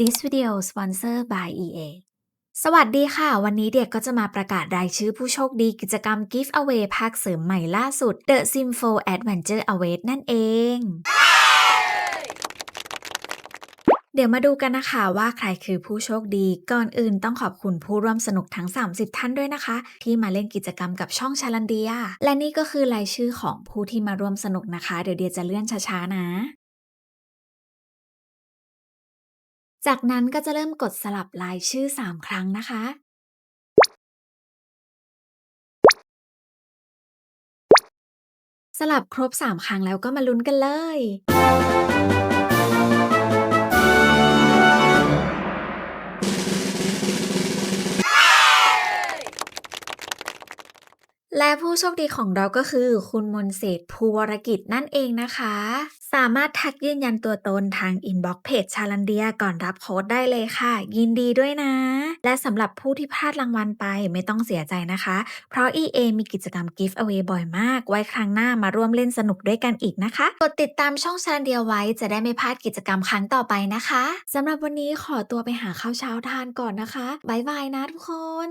This video sponsored by EA สวัสดีค่ะ วันนี้เด็กก็จะมาประกาศรายชื่อผู้โชคดีกิจกรรม Giveaway ภาคเสริมใหม่ล่าสุด The Sim 4 Adventure Await นั่นเอง เดี๋ยวมาดูกันนะคะว่าใครคือผู้โชคดี ก่อนอื่นต้องขอบคุณผู้ร่วมสนุกทั้ง 30 ท่านด้วยนะคะ ที่มาเล่นกิจกรรมกับช่องชาลันเดีย และนี่ก็คือรายชื่อของผู้ที่มาร่วมสนุกนะคะ เดี๋ยวเดียจะเลื่อนช้าๆนะ จากนั้นก็จะเริ่มกดสลับรายชื่อ 3 ครั้งนะคะ สลับครบ 3 ครั้งแล้วก็มาลุ้นกันเลย และผู้โชคดีของเราก็คือ คุณมนเศรษฐภูวรกิจนั่นเองนะคะ สามารถทักยืนยันตัวตนทางอินบ็อกเพจชาลันเดียก่อนรับโค้ดได้เลยค่ะ ยินดีด้วยนะ และสำหรับผู้ที่พลาดรางวัลไปไม่ต้องเสียใจนะคะ เพราะ EA มีกิจกรรม Give Away บ่อยมาก ไว้ครั้งหน้ามาร่วมเล่นสนุกด้วยกันอีกนะคะ กดติดตามช่องชาลันเดียไว้จะได้ไม่พลาดกิจกรรมครั้งต่อไปนะคะสำหรับวันนี้ขอตัวไปหาข้าวเช้าทานก่อนนะคะบ๊ายบายนะทุกคน